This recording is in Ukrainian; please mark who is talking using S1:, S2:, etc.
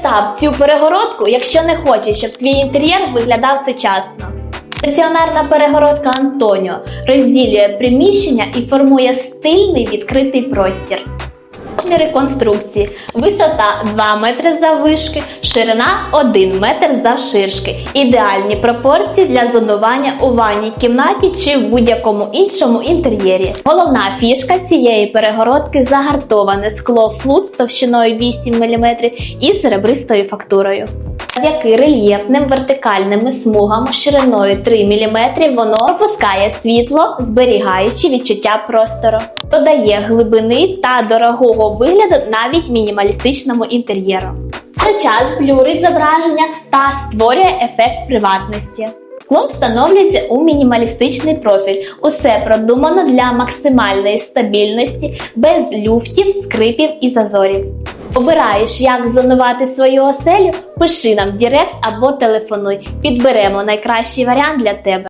S1: Став цю перегородку, якщо не хочеш, щоб твій інтер'єр виглядав сучасно. Стаціонарна перегородка Антоніо розділює приміщення і формує стильний відкритий простір. Реконструкції. Висота 2 метри заввишки, ширина 1 метр завширшки. Ідеальні пропорції для зонування у ванній кімнаті чи в будь-якому іншому інтер'єрі. Головна фішка цієї перегородки загартоване скло флут з товщиною 8 мм і серебристою фактурою. Завдяки рельєфним вертикальними смугам шириною 3 мм воно пропускає світло, зберігаючи відчуття простору, додає глибини та дорогого вигляду навіть мінімалістичному інтер'єру. Це час блюрить зображення та створює ефект приватності. Скло встановлюється у мінімалістичний профіль. Усе продумано для максимальної стабільності, без люфтів, скрипів і зазорів. Обираєш, як зонувати свою оселю? Пиши нам в Директ або телефонуй. Підберемо найкращий варіант для тебе.